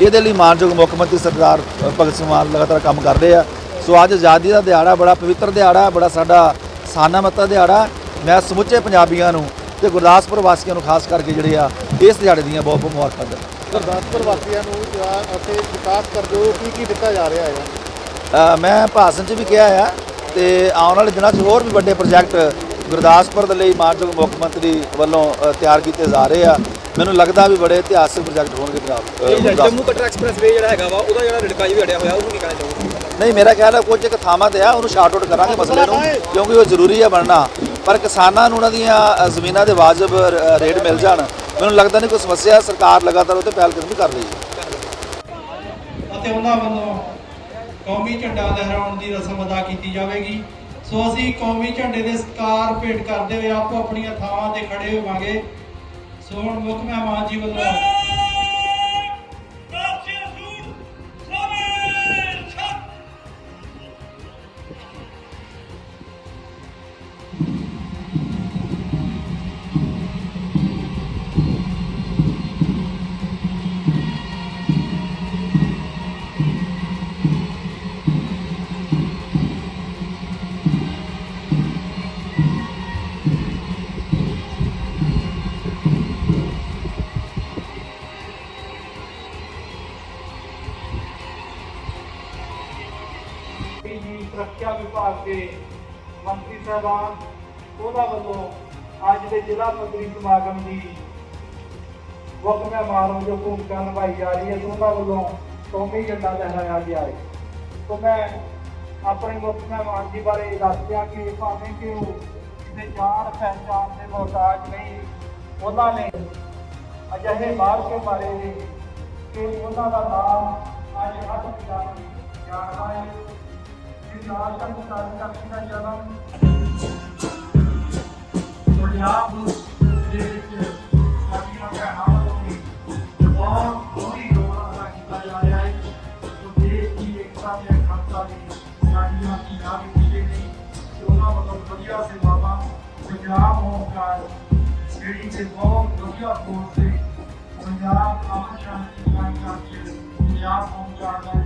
ਇਹਦੇ ਲਈ ਮਾਨਯੋਗ ਮੁੱਖ ਮੰਤਰੀ ਸਰਦਾਰ ਭਗਤ ਸਿੰਘ ਮਾਨ ਲਗਾਤਾਰ ਕੰਮ ਕਰ ਰਹੇ ਆ। ਸੋ ਅੱਜ ਆਜ਼ਾਦੀ ਦਾ ਦਿਹਾੜਾ ਬੜਾ ਪਵਿੱਤਰ ਦਿਹਾੜਾ ਬੜਾ ਸਾਡਾ ਸਾਨਾਮਤਾ ਦਿਹਾੜਾ। ਮੈਂ ਸਮੁੱਚੇ ਪੰਜਾਬੀਆਂ ਨੂੰ ਤੇ ਗੁਰਦਾਸਪੁਰ ਵਾਸੀਆਂ ਨੂੰ ਖਾਸ ਕਰਕੇ ਜਿਹੜੇ ਆ ਇਸ ਦਿਹਾੜੇ ਦੀਆਂ ਬਹੁਤ ਬਹੁਤ ਮੁਬਾਰਕਾਂ ਦਿੰਦਾ ਗੁਰਦਾਸਪੁਰ ਵਾਸੀਆਂ ਨੂੰ ਅਤੇ ਵਿਕਾਸ ਕਰ ਦਿਓ ਕੀ ਕੀ ਦਿੱਤਾ ਜਾ ਰਿਹਾ ਹੈ ਮੈਂ ਭਾਸ਼ਣ 'ਚ ਵੀ ਕਿਹਾ ਆ ਤੇ ਆਉਣ ਵਾਲੇ ਦਿਨਾਂ 'ਚ ਹੋਰ ਵੀ ਵੱਡੇ ਪ੍ਰੋਜੈਕਟ ਗੁਰਦਾਸਪੁਰ ਦੇ ਲਈ ਮਾਨਯੋਗ ਮੁੱਖ ਮੰਤਰੀ ਵੱਲੋਂ ਤਿਆਰ ਕੀਤੇ ਜਾ ਰਹੇ ਆ। ਮੈਨੂੰ ਲੱਗਦਾ ਵੀ ਬੜੇ ਇਤਿਹਾਸਕ ਪ੍ਰੋਜੈਕਟ ਹੋਣਗੇ ਪੰਜਾਬ। ਜੰਮੂ ਕਟਰਾ ਐਕਸਪ੍ਰੈਸ ਵੇ ਜਿਹੜਾ ਹੈਗਾ ਵਾ ਉਹਦਾ ਜਿਹੜਾ ਰੜਕਾ ਵੀ ਹਟਿਆ ਹੋਇਆ ਉਹਨੂੰ ਕਹਿਣਾ ਚਾਹੋਗੇ? ਨਹੀਂ ਮੇਰਾ ਖਿਆਲ ਹੈ ਕੁਝ ਇੱਕ ਥਾਵਾਂ ਤੇ ਆ ਉਹਨੂੰ ਸ਼ਾਰਟ ਆਊਟ ਕਰਾਂਗੇ ਮਸਲੇ ਨੂੰ ਕਿਉਂਕਿ ਉਹ ਜ਼ਰੂਰੀ ਹੈ ਬਣਨਾ। ਪਰ ਕਿਸਾਨਾਂ ਨੂੰ ਉਹਨਾਂ ਦੀਆਂ ਜ਼ਮੀਨਾਂ ਦੇ ਵਾਜਬ ਰੇਟ ਮਿਲ ਜਾਣ। ਮੈਨੂੰ ਲੱਗਦਾ ਨਹੀਂ ਕੋਈ ਸਮੱਸਿਆ ਸਰਕਾਰ ਲਗਾਤਾਰ ਉਹ ਤੇ ਪਹਿਲ ਕਦਮੀ ਕਰ ਰਹੀ ਹੈ। ਅਤੇ ਉਹਨਾਂ ਵੱਲੋਂ ਕੌਮੀ ਝੰਡਾ ਲਹਿਰਾਉਣ ਦੀ ਰਸਮ ਅਦਾ ਕੀਤੀ ਜਾਵੇਗੀ। ਸੋ ਅਸੀਂ ਕੌਮੀ ਝੰਡੇ ਦੇ ਸਤਿਕਾਰ ਭੇਟ ਕਰਦੇ ਹੋਏ ਆਪੋ ਆਪਣੀਆਂ ਥਾਵਾਂ ਤੇ ਖੜੇ ਹੋਵਾਂਗੇ। ਸੋ ਹੁਣ ਮੁੱਖ ਮਹਿਮਾਨ ਜੀ ਵੱਲੋਂ। ਜੀ, ਸੁਰੱਖਿਆ ਵਿਭਾਗ ਦੇ ਮੰਤਰੀ ਸਾਹਿਬਾਨ ਉਹਨਾਂ ਵੱਲੋਂ ਅੱਜ ਦੇ ਜ਼ਿਲ੍ਹਾ ਪੱਧਰੀ ਸਮਾਗਮ ਦੀ ਮੁੱਖ ਮਹਿਮਾਨ ਵਜੋਂ ਭੂਮਿਕਾ ਨਿਭਾਈ ਜਾ ਰਹੀ ਹੈ ਉਹਨਾਂ ਵੱਲੋਂ ਕੌਮੀ ਝੰਡਾ ਲਹਿਰਾਇਆ ਗਿਆ ਹੈ। ਸੋ ਮੈਂ ਆਪਣੇ ਮੁੱਖ ਮਹਿਮਾਨ ਜੀ ਬਾਰੇ ਦੱਸ ਕਿ ਭਾਵੇਂ ਕਿ ਉਹ ਕਿਸੇ ਜਾਣ ਪਹਿਚਾਣ ਦੇ ਮੁਹਤਾਜ ਨਹੀਂ, ਉਹਨਾਂ ਨੇ ਅਜਿਹੇ ਮਾਰ ਕੇ ਮਾਰੇ ਨੇ ਕਿ ਉਹਨਾਂ ਦਾ ਨਾਮ ਅੱਜ ਹੱਥ ਪੰਜਾਬੀ ਜਾਣਦਾ ਹੈ ਜਿਸ ਨਾਲ ਤੱਕ ਸਾਡੀ ਦਾ ਜਨਮ ਪੰਜਾਬ ਦੇ ਵਿੱਚ ਸਾਡੀਆਂ ਭੈਣਾਂ ਵੱਲੋਂ ਵੀ ਬਹੁਤ ਥੋੜੀ ਯੋਗਦਾਨ ਅਦਾ ਕੀਤਾ ਜਾ ਰਿਹਾ ਹੈ ਸੋ ਦੇਸ਼ ਦੀ ਏਕਤਾ ਤੇ ਅਖੰਡਤਾ ਦੀ ਸਾਡੀਆਂ ਪੰਜਾਬ ਵਿਸ਼ੇ ਨੇ ਤੇ ਉਹਨਾਂ ਵੱਲੋਂ ਵਧੀਆ ਸੇਵਾਵਾਂ ਪੰਜਾਬ ਹੋਮਗਾਰਡ ਜਿਹੜੀ ਕਿ ਬਹੁਤ ਵਧੀਆ ਫੋਰਸ ਹੈ ਪੰਜਾਬ ਅਮਨ ਸ਼ਾਂਤੀ ਕਾਇਮ ਕਰਕੇ ਪੰਜਾਬ ਹੋਮਗਾਰਡ ਦਾ ਵੱਡਾ